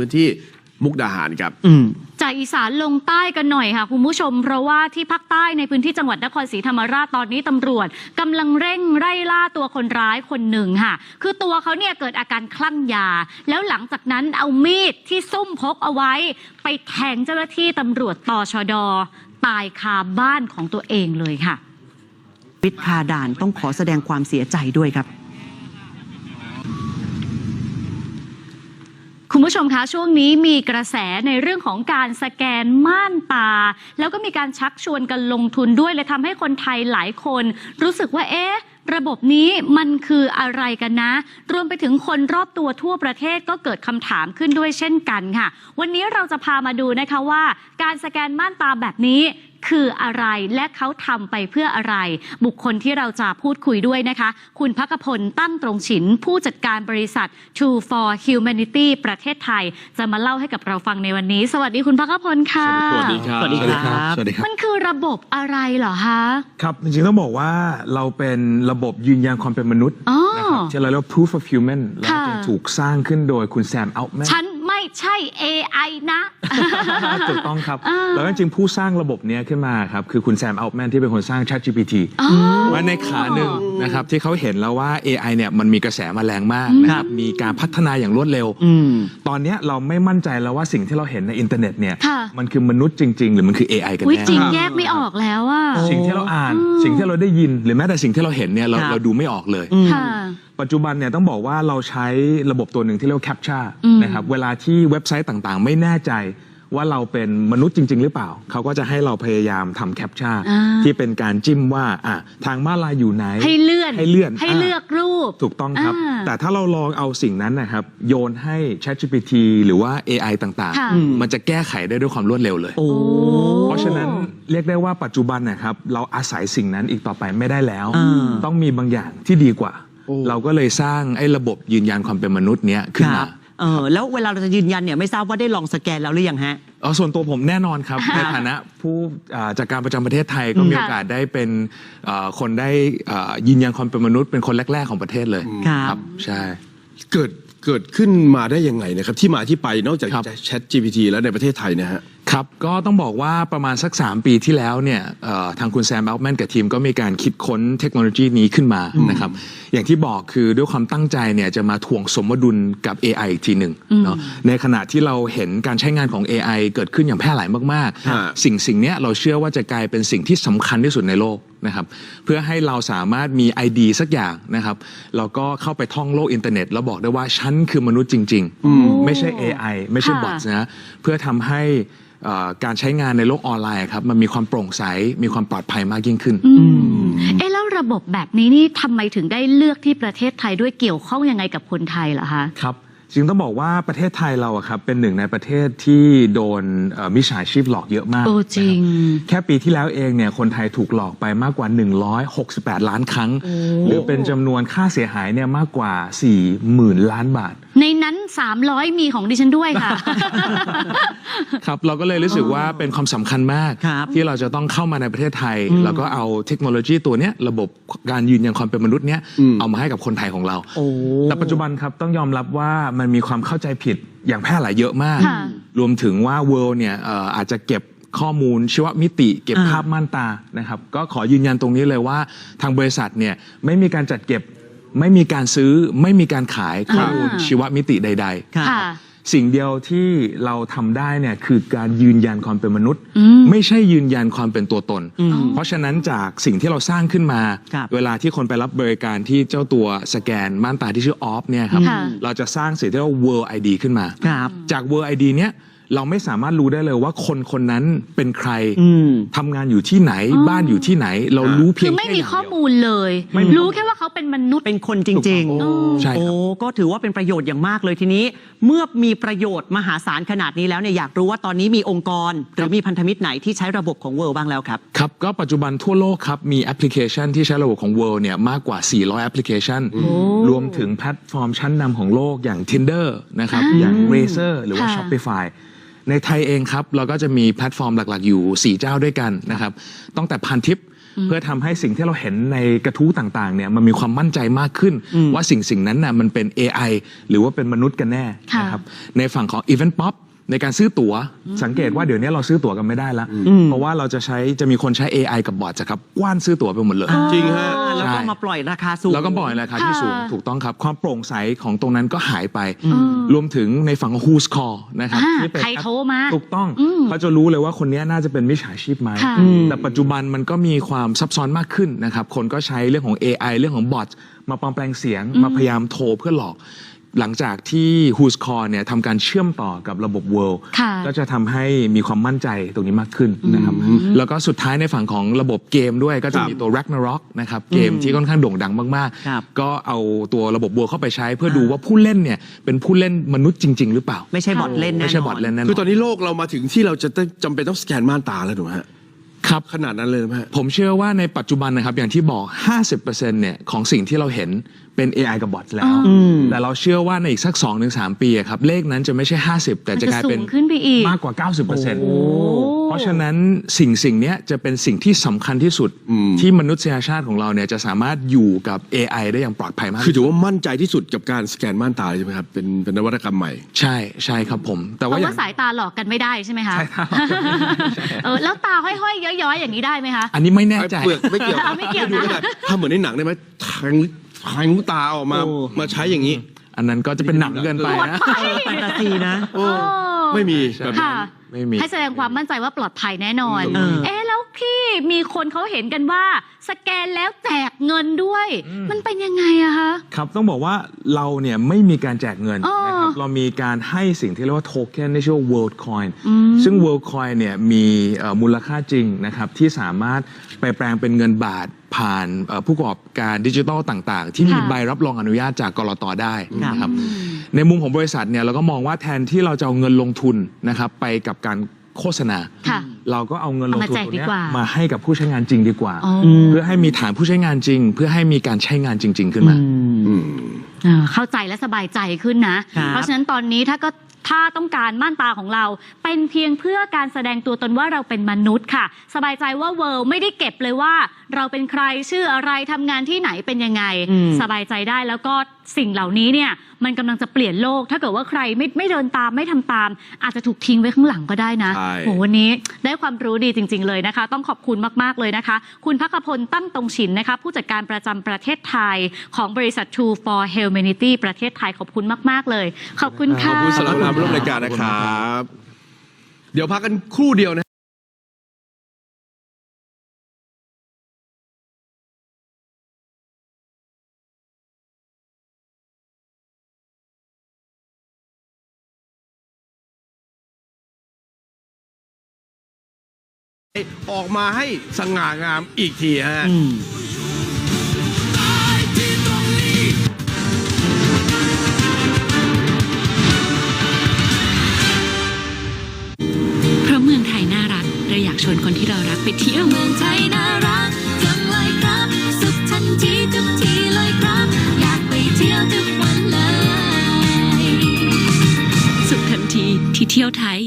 พื้นที่มุกดาหารครับอืมจากอีสานลงใต้กันหน่อยค่ะคุณผู้ชม เพราะว่าที่ภาคใต้ในพื้นที่จังหวัดนครศรีธรรมราชตอนนี้ตำรวจกำลังเร่งไล่ล่าตัวคนร้ายคนหนึ่งค่ะ คือตัวเขาเนี่ยเกิดอาการคลั่งยา แล้วหลังจากนั้นเอามีดที่ซุ่มพกเอาไว้ ไปแทงเจ้าหน้าที่ตำรวจตชด ตายคาบ้านของตัวเองเลยค่ะวิทย์คาด่านต้องขอแสดงความเสียใจด้วยครับ คุณผู้ชมคะช่วงนี้มีกระแสในเรื่องของการสแกนม่านตา แล้วก็มีการชักชวนกันลงทุนด้วยเลยทำให้คนไทยหลายคน รู้สึกว่าเอ๊ะระบบนี้มันคืออะไรกันนะ รวมไปถึงคนรอบตัวทั่วประเทศก็เกิดคำถามขึ้นด้วยเช่นกันค่ะ วันนี้เราจะพามาดูนะคะว่า การสแกนม่านตาแบบนี้ คืออะไรและเขาทำไปเพื่ออะไร บุคคลที่เราจะพูดคุยด้วยนะคะ คุณพักพลตั้งตรงฉิน ผู้จัดการบริษัท True for Humanity ประเทศไทย จะมาเล่าให้กับเราฟังในวันนี้ สวัสดีคุณพักพลค่ะ สวัสดีครับ สวัสดีครับสวัสดีครับ มันคือระบบอะไรเหรอคะครับ จริงๆต้องบอกว่าเราเป็นระบบยืนยันความเป็นมนุษย์อ๋อนะครับที่เราเรียกว่า proof of human แล้วค่ะจริงๆถูกสร้างขึ้นโดยคุณแซมอัลแมนฉัน ไม่ใช่ AI นะ ถูกต้องครับอ่าแล้วก็จริงๆผู้สร้างระบบเนี้ยขึ้นมาครับ คือคุณแซมอัลแมนที่เป็นคนสร้าง ChatGPT อ๋อว่าในขาหนึ่งนะครับที่เขาเห็นแล้วว่า AI เนี่ยมันมีกระแสมาแรงมากนะครับมีการพัฒนาอย่างรวดเร็วอืมตอนเนี้ยเราไม่มั่นใจแล้วว่าสิ่งที่เราเห็นในอินเทอร์เน็ตเนี่ยค่ะ มันคือมนุษย์จริง ๆ หรือมันคือ AI กันวิแน่จริงแยกไม่ออกแล้วอะสิ่งที่เราอ่าน สิ่งที่เราได้ยินหรือแม้แต่สิ่งที่เราเห็นเนี่ยเราครับเราดูไม่ออกเลยอืมค่ะ ปัจจุบันเนี่ยต้องบอกว่าเราใช้ระบบตัวหนึ่งที่เรียกว่า Captcha อืมนะครับเวลาที่เว็บไซต์ต่างๆ ไม่แน่ใจว่าเราเป็นมนุษย์จริง ๆ หรือเปล่า เขาก็จะให้เราพยายามทำ Captcha อ่าที่เป็นการจิ้มว่าอะทางม้าลายอยู่ไหน ให้เลื่อน ให้เลื่อน ให้อ่าเลือกรูป ถูกต้องครับอ่าแต่ถ้าเราลองเอาสิ่งนั้นนะครับ โยนให้ ChatGPT หรือว่า AI ต่างค่ะๆมันจะแก้ไขได้ด้วยความรวดเร็วเลยโอ้เพราะฉะนั้นเรียกได้ว่าปัจจุบันนะครับ เราอาศัยสิ่งนั้นอีกต่อไปไม่ได้แล้วอ่าต้องมีบางอย่างที่ดีกว่าโอ้ เราก็เลยสร้างไอ้ระบบยืนยันความเป็นมนุษย์เนี้ยขึ้นคมารับเออแล้วเวลาเราจะยืนยันเนี่ยไม่ทราบว่าได้ลองสแกนแล้วหรือยังฮะเออส่วนตัวผมแน่นอนครับ ในฐานะผู้อ่าจากการประจำประเทศไทยก็มีค่ะโอกาสได้เป็นอ่าคนได้อ่ายืนยันความเป็นมนุษย์เป็นคนแรก ๆ ของประเทศเลยครับใช่เกิดเกิดขึ้นมาได้ยังไงนะครับ ที่มาที่ไปนอกจากครับ Chat GPT แล้วในประเทศไทยเนะฮะ ครับ ก็ต้องบอกว่าประมาณสัก 3 ปีที่แล้วเนี่ยเอ่อทางคุณแซมอัลแมนกับทีมก็มีการคิดค้นเทคโนโลยีนี้ขึ้นมานะครับ อย่างที่บอกคือด้วยความตั้งใจเนี่ยจะมาถ่วงสมดุลกับ AI อีกทีหนึ่งเนาะในขณะที่เราเห็นการใช้งานของ AI เกิดขึ้นอย่างแพร่หลายมากฮะๆสิ่งสิ่งเนี้ยเราเชื่อว่าจะกลายเป็นสิ่งที่สำคัญที่สุดในโลก นะครับเพื่อให้เราสามารถมี ID สักอย่างนะครับแล้วก็เข้าไปท่องโลกอินเทอร์เน็ต แล้วบอกได้ว่าฉันคือมนุษย์จริง ๆ ไม่ใช่ AI ไม่ใช่ค่ะบอทนะเพื่อทำให้เอ่อการใช้งานในโลกออนไลน์ครับมันมีความโปร่งใสมีความปลอดภัยมากยิ่งขึ้น อืมเอ๊ะแล้วระบบแบบนี้นี่ทำไมถึงได้เลือกที่ประเทศไทยด้วยเกี่ยวข้องยังไงกับคนไทยเหรอคะ ครับ จริงต้องบอกว่าประเทศไทยเราอะครับเป็นหนึ่งในประเทศที่โดนเอ่อมิจฉาชีพหลอกเยอะมากโอ้จริง นะครับแค่ปีที่แล้วเองเนี่ยคนไทยถูกหลอกไปมากกว่า 168 ล้านครั้ง หรือเป็นจำนวนค่าเสียหายเนี่ยมากกว่า 40,000 ล้านบาท ในนั้น 300 มีของดิฉันด้วยค่ะ ครับเราก็เลยรู้สึกว่าเป็นความสำคัญมาก ครับ ที่เราจะต้องเข้ามาในประเทศไทย แล้วก็เอาเทคโนโลยีตัวเนี้ยระบบการยืนยันความเป็นมนุษย์เนี้ยอืมเอามาให้กับคนไทยของเรา โอ้ แต่ปัจจุบันครับต้องยอมรับว่ามันมีความเข้าใจผิดอย่างแพร่หลายเยอะมาก ค่ะรวมถึงว่า World เนี่ยเอ่ออาจจะเก็บข้อมูลชีวมิติ เก็บอ่า ภาพม่านตานะครับ ก็ขอยืนยันตรงนี้เลยว่าทางบริษัทเนี่ยไม่มีการจัดเก็บ ไม่มีการซื้อ ไม่มีการขายข้อมูลอ่าชีวมิติใดครับค่ะๆ สิ่งเดียวที่เราทำได้เนี่ยคือการยืนยันความเป็นมนุษย์อืมไม่ใช่ยืนยันความเป็นตัวตนอืมเพราะฉะนั้นจากสิ่งที่เราสร้างขึ้นมา ครับเวลาที่คนไปรับบริการที่เจ้าตัวสแกนม่านตาที่ชื่อออฟเนี่ยครับค่ะ เราจะสร้างสิ่งที่เรียกว่า World ID ขึ้นมา ครับ จาก World ID เนี้ย เราไม่สามารถรู้ได้เลยว่าคนคนนั้นเป็นใครอืมทำงานอยู่ที่ไหนอ๋อบ้านอยู่ที่ไหน เรารู้เพีคืยงอไม่แค่มีย่างข้อเดียวมูลเลย ไม่มี รู้แค่ว่าเขาเป็นมนุษย์ เป็นคนจริงถูกต้องๆใช่ครับ โอ้ก็ถือว่าเป็นประโยชน์อย่างมากเลยทีนี้ เมื่อมีประโยชน์มหาศาลขนาดนี้แล้วเนี่ยอยากรู้ว่าตอนนี้มีองค์กร หรือมีพันธมิตรไหนที่ใช้ระบบของ World บ้างแล้วครับ ครับก็ปัจจุบันทั่วโลกครับ มีแอปพลิเคชันที่ใช้ระบบของ World เนี่ยมากกว่า 400 แอปพลิเคชัน รวมถึงแพลตฟอร์มชั้นนำของโลกอย่าง Tinder นะครับอ่าอย่าง Razer หรือว่าค่ะ Shopify ในไทยเองครับ เราก็จะมีแพลตฟอร์มหลักๆ อยู่ 4 เจ้าด้วยกันนะครับตั้งแต่พันทิปเพื่อทำให้สิ่งที่เราเห็นในกระทู้ต่างๆเนี่ยมันมีความมั่นใจมากขึ้นอืมว่าสิ่งสิ่งนั้นน่ะมันเป็น AI หรือว่าเป็นมนุษย์กันแน่ค่ะนะครับในฝั่งของ Event Pop ในการซื้อตั๋วสังเกตว่าเดี๋ยวนี้เราซื้อตั๋วกันไม่ได้ละอืมเพราะว่าเราจะใช้จะมีคนใช้ AI กับบอทจะครับกว้านซื้อตั๋วไปหมดเลย จริงฮะอ่าแล้วก็ใช่มาปล่อยราคาสูงแล้วก็บ่อยราคาที่สูงค่ะถูกต้องครับ ความโปร่งใสของตรงนั้นก็หายไปอืมรวมถึงในฝั่งของ Who's Call นะครับอ่าที่เป็นใครโทรมาถูกต้องอืมเขาจะรู้เลยว่าคนนี้น่าจะเป็นมิจฉาชีพไหมค่ะแต่ปัจจุบันมันก็มีความซับซ้อนมากขึ้นนะครับคนก็ใช้เรื่องของ AI เรื่องของบอทมาปลอมแปลงเสียงมาพยายามโทรเพื่อหลอก หลังจากที่ Who's Call เนี่ยทำการเชื่อมต่อกับระบบ World ค่ะก็จะทำให้มีความมั่นใจตรงนี้มากขึ้นนะครับ แล้วก็สุดท้ายในฝั่งของระบบเกมด้วยก็จะมีตัว Ragnarok นะครับเกมที่ค่อนข้างโด่งดังมากครับๆ ก็เอาตัวระบบ World เข้าไปใช้เพื่อดูว่าผู้เล่นเนี่ยเป็นผู้เล่นมนุษย์จริง ๆ หรือเปล่า ไม่ใช่บอทเล่นแน่นอน ไม่ใช่บอทเล่นแน่นอน คือตอนนี้โลกเรามาถึงที่เราจะต้องจำเป็นต้องสแกนม่านตาแล้วถูกไหมฮะ ครับขนาดนั้นเลยไหมฮะ ผมเชื่อว่าในปัจจุบันนะครับ อย่างที่บอก 50%เนี่ยของสิ่งที่เราเห็นเป็น AI กับบอทแล้ว อืม แต่เราเชื่อว่าในอีกสัก 2-3 ปีอะครับ เลขนั้นจะไม่ใช่ 50 แต่มันจะจะกลายสูเป็นงขึ้นไปอีก มากกว่า 90%โอ้ เพราะฉะนั้นสิ่งสิ่งเนี้ยจะเป็นสิ่งที่สำคัญที่สุดอืมที่มนุษยชาติของเราเนี่ยจะสามารถอยู่กับ AI ได้อย่างปลอดภัยมาก คือถือว่ามั่นใจที่สุดกับการสแกนม่านตาใช่ไหมครับเป็นเป็นนวัตกรรมใหม่ ใช่ใช่ครับผม แต่เพว่าราะอย่าว่างสายตาหลอกกันไม่ได้ใช่ไหมคะสายตาหลอกกันไม่ได้ใช่เออแล้วตาห้อยๆย้อยๆอย่างนี้ได้ไหมคะ อันนี้ไม่แน่ใจเปลือกไม่เกี่ยวเอาไม่เกี่ยวนะดูขนาดทำเหมือนในหนังได้ไหมแทงแทงลูกตาออกมาโอ้มาใช้อย่างนี้ อันนั้นก็จะเป็นหนังเกินไปนะแฟนตาซีนะโอ้ ไม่มีใช่แบบนั้น ค่ะ ไม่มี ให้แสดงความมั่นใจว่าปลอดภัยแน่นอน เออ เอ๊ะแล้วพี่มีคนเขาเห็นกันว่า สแกนแล้วแจกเงินด้วย มันเป็นยังไงอะคะ ครับต้องบอกว่าเราเนี่ยไม่มีการแจกเงินอ๋อนะครับเรามีการให้สิ่งที่เรียกว่าโทเค็นที่ชื่อว่า world coin อืมซึ่ง world coin เนี่ยมีเอ่อมูลค่าจริงนะครับที่สามารถ ไปแปลงเป็นเงินบาทผ่านเอ่อผู้ประกอบการดิจิทัลต่าง ๆ ที่มีค่ะใบรับรองอนุญาตจากกรตได้ครับนะครับในมุมของบริษัทเนี่ยเราก็มองว่าแทนที่เราจะเอาเงินลงทุนนะครับไปกับการโฆษณาค่ะเราก็เอาเงินลงทุนเอามาแจกตรงเนี้ดียกว่ามาให้กับผู้ใช้งานจริงดีกว่าอ๋อเพื่อให้มีฐานผู้ใช้งานจริง เพื่อให้มีการใช้งานจริง ๆ ขึ้นมาอืมเออเข้าใจและสบายใจขึ้นนะครับเพราะฉะนั้นตอนนี้ถ้าก็ ถ้าต้องการม่านตาของเรา เป็นเพียงเพื่อการแสดงตัวตนว่าเราเป็นมนุษย์ค่ะ สบายใจว่าเวิร์ไม่ได้เก็บเลยว่า เราเป็นใครชื่ออะไรทำงานที่ไหนเป็นยังไง อืม สบายใจได้แล้วก็สิ่งเหล่านี้เนี่ยมันกำลังจะเปลี่ยนโลก ถ้าเกิดว่าใครไม่ไม่เดินตามไม่ทำตาม อาจจะถูกทิ้งไว้ข้างหลังก็ได้นะใช่ โหวันนี้ได้ความรู้ดีจริง ๆ เลยนะคะ ต้องขอบคุณมาก ๆ เลยนะคะ คุณพักขพลตั้งตรงฉินนะคะ ผู้จัดการประจำประเทศไทยของบริษัท True for Humanity ประเทศไทยขอบคุณมาก ๆ เลย ขอบคุณขค่ะอบคุณสำหรับการมาร่วมรายการนะครับ เดี๋ยวพักกันครู่เดียวนะออกมาให้สง่างามอีกทีฮะ ชวนคนที่เรารักไปเที่ยวเมืองไทยน่ารักจังเลยครับ สุขทันทีทุกทีเลยครับ อยากไปเที่ยวทุกวันเลย สุขทันทีที่เที่ยวไทย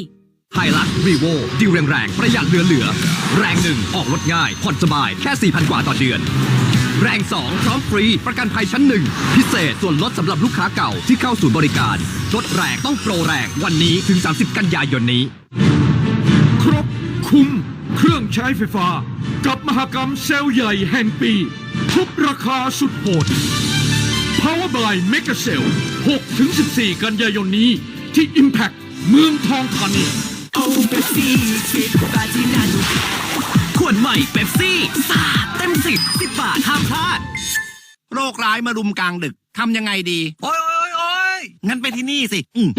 ไฮลักรีโวดิวแรงๆ ประหยัดเหลือเหลือ แรงหนึ่งออกรถง่าย ผ่อนสบายแค่ 4,000 กว่าต่อเดือน แรง 2 พร้อมฟรี ประกันภัยชั้นหนึ่งพิเศษส่วนลดสำหรับลูกค้าเก่าที่เข้าศูนย์บริการลดแรงต้องโปรแรง วันนี้ถึง 30 กันยายนนี้ ครบ คุ้ม เครื่องใช้ไฟฟ้า กับมหกรรมเซลล์ใหญ่แห่งปี ทุบราคาสุดโหด Power by Mega Cell 6-14 กันยายนนี้ ที่ Impact เมืองทองธานีขวดใหม่เป๊ปซี่สาดเต็มสิบสิบบาทห้ามพลาด โรคร้ายมารุมกลางดึกทำยังไงดี โอ้ยโอ้ยโอ้ยงั้นไปที่นี่สิ อืม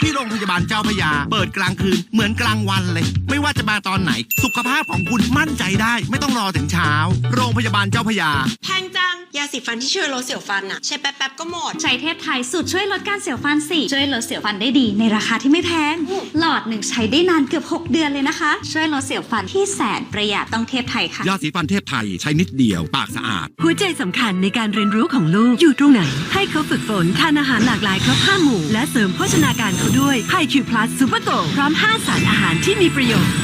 ที่โรงพยาบาลเจ้าพระยา เปิดกลางคืนเหมือนกลางวันเลย ไม่ว่าจะมาตอนไหน สุขภาพของคุณมั่นใจได้ ไม่ต้องรอถึงเช้า โรงพยาบาลเจ้าพระยา แพงจัง ยาสีฟันที่ช่วยลดเสียวฟันอะใช้แป๊บๆก็หมด ใช้เทพไทยสูตรช่วยลดการเสียวฟันสี่ช่วยลดเสียวฟันได้ดี ในราคาที่ไม่แพง หลอดหนึ่งใช้ได้นานเกือบ 6 เดือนเลยนะคะ ช่วยลดเสียวฟันที่แสนประหยัดต้องเทพไทยค่ะ ยาสีฟันเทพไทยใช้นิดเดียว ปากสะอาด หัวใจสำคัญในการเรียนรู้ของลูกอยู่ตรงไหน ให้เขาฝึกฝนทานอาหารหลากหลายครบห้าหมู่และเสริมโภชนาการเขาด้วยไฮคิวพลัสซูเปอร์โกพร้อม 5 สารอาหารที่มีประโยชน์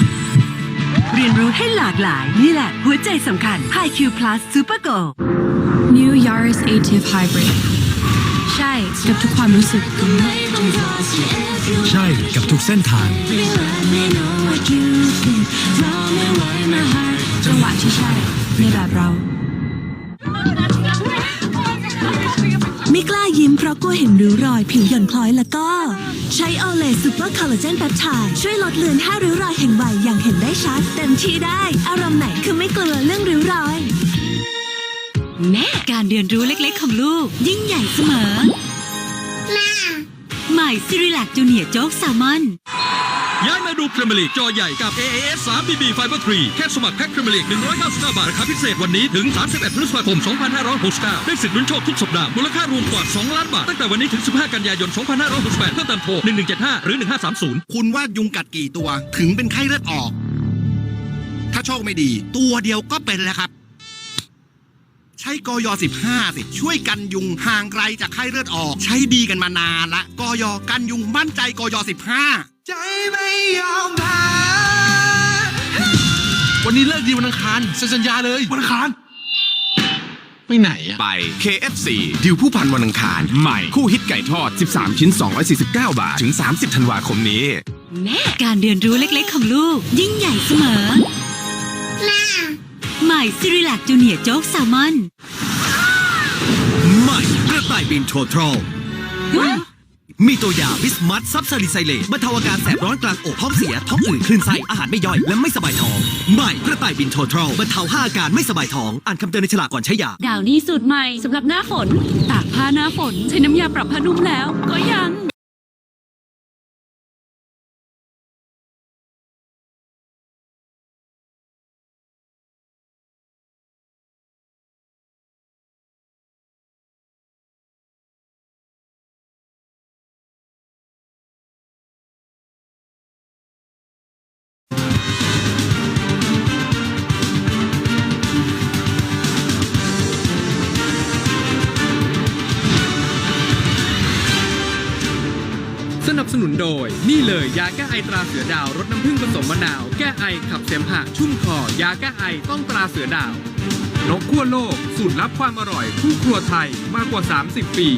เรียนรู้ให้หลากหลาย นี่แหละ หัวใจสำคัญ HiQ Plus Super Go New Yaris Active Hybrid ใช่กับทุกความรู้สึก ใช่กับทุกเส้นทาง จังหวะที่ใช่ในแบบเรา ยิ้มเพราะกลัวเห็นริ้วรอยผิวหย่อนคล้อยแล้วก็ ใช้โอเลซูเปอร์คอลลาเจนแปปไทด์ช่วยลดเลือนห้าริ้วรอยแห่งวัยอย่างเห็นได้ชัด เต็มที่ได้ อารมณ์ไหนคือไม่กลัวเรื่องริ้วรอยแน่การเรียนรู้เล็กๆของลูก ยิ่งใหญ่เสมอใหม่ซิริลักจูเนียโจ๊กแซลมอน ย้ายมาดูพรีเมียร์ลีกจอใหญ่กับ AAS 3 BB Fiber 3 แค่สมัครแพ็คพรีเมียร์ลีก199 บาท ราคาพิเศษวันนี้ถึง 31พฤษภาคม 2569 ได้สิทธิ์ลุ้นโชคทุกสัปดาห์ มูลค่ารวมกว่า 2 ล้านบาท ตั้งแต่วันนี้ถึง 15 กันยายน 2568เพิ่มเติมโทร 1175 หรือ 1530 คุณว่ายุงกัดกี่ตัวถึงเป็นไข้เลือดออก ถ้าโชคไม่ดี ตัวเดียวก็เป็นแล้วครับ ใช้กย15 สิ ช่วยกันยุงห่างไกลจากไข้เลือดออก ใช้ดีกันมานานละกยกันยุงมั่นใจกย15 ใจไม่ยอมแพ้วันนี้เลิกดีวันอังคารเซ็นสัญญาเลยวันอังคารไปไหนอะไป KFC ดิวผู้พันวันอังคาร ใหม่คู่ฮิตไก่ทอด 13 ชิ้น 249 บาท ถึง 30 ธันวาคมนี้แน่การเรียนรู้เล็กๆของลูก ยิ่งใหญ่เสมอ ใหม่ซิริลักจูเนียโจ๊กแซลมอนใหม่กระต่ายบินโททรลมีตัวยาบิสมัตซับซาริไซเลตบรรเทาอาการแสบร้อนกลางอกท้องเสีย ท้องอืดคลื่นไส้อาหารไม่ย่อย และไม่สบายท้อง ใหม่กระต่ายบินโททรลบรรเทาห้าอาการไม่สบายท้อง อ่านคำเตือนในฉลากก่อนใช้ยา ดาวนี่สูตรใหม่สำหรับหน้าฝน ตากผ้าหน้าฝน ใช้น้ำยาปรับผ้านุ่มแล้ว ก็ยัง สนุนโดย นี่เลยยาแก้ไอตราเสือดาวรสน้ำผึ้งผสมมะนาว แก้ไอขับเสมหะชุ่มคอยาแก้ไอต้องตราเสือดาวนกขั้วโลก สูตรลับความอร่อย คู่ครัวไทยมากกว่า 30 ปี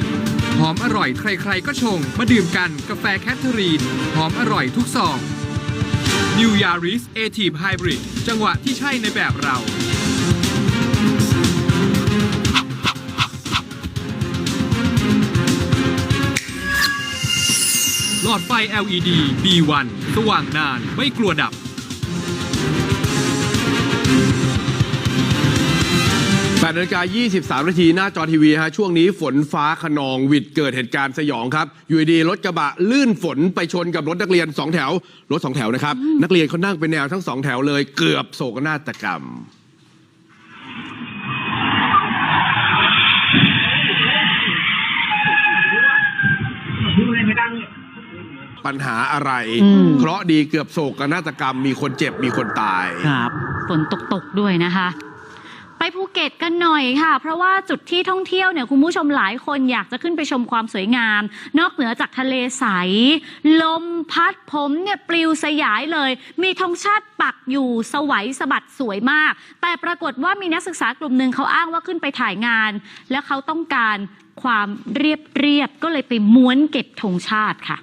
หอมอร่อยใครๆก็ชง มาดื่มกันกาแฟแคทเธอรีน หอมอร่อยทุกซอง New Yaris a t i v e Hybrid จังหวะที่ใช่ในแบบเรา หลอดไฟ LED B1 สว่างนานไม่กลัวดับ 8นาฬิกา23 นาทีหน้าจอทีวีฮะช่วงนี้ฝนฟ้าขนองหวิดเกิดเหตุการณ์สยองครับ อยู่ดีๆรถกระบะลื่นฝนไปชนกับรถนักเรียน 2 แถว รถ 2 แถวนะครับ นักเรียนเขานั่งเป็นแนวทั้ง 2 แถวเลยเกือบโศกนาฏกรรม ปัญหาอะไร อืม เคราะห์ดีเกือบโศกนาฏกรรมมีคนเจ็บมีคนตาย ครับ ฝนตกตกๆด้วยนะคะ ไปภูเก็ตกันหน่อยค่ะ เพราะว่าจุดที่ท่องเที่ยวเนี่ยคุณผู้ชมหลายคนอยากจะขึ้นไปชมความสวยงาม นอกเหนือจากทะเลใส ลมพัดผมเนี่ยปลิวสยายเลย มีธงชาติปักอยู่สวัยสะบัดสวยมาก แต่ปรากฏว่ามีนักศึกษากลุ่มหนึ่งเขาอ้างว่าขึ้นไปถ่ายงาน แล้วเขาต้องการความเรียบเรียบๆก็เลยไปม้วนเก็บธงชาติค่ะ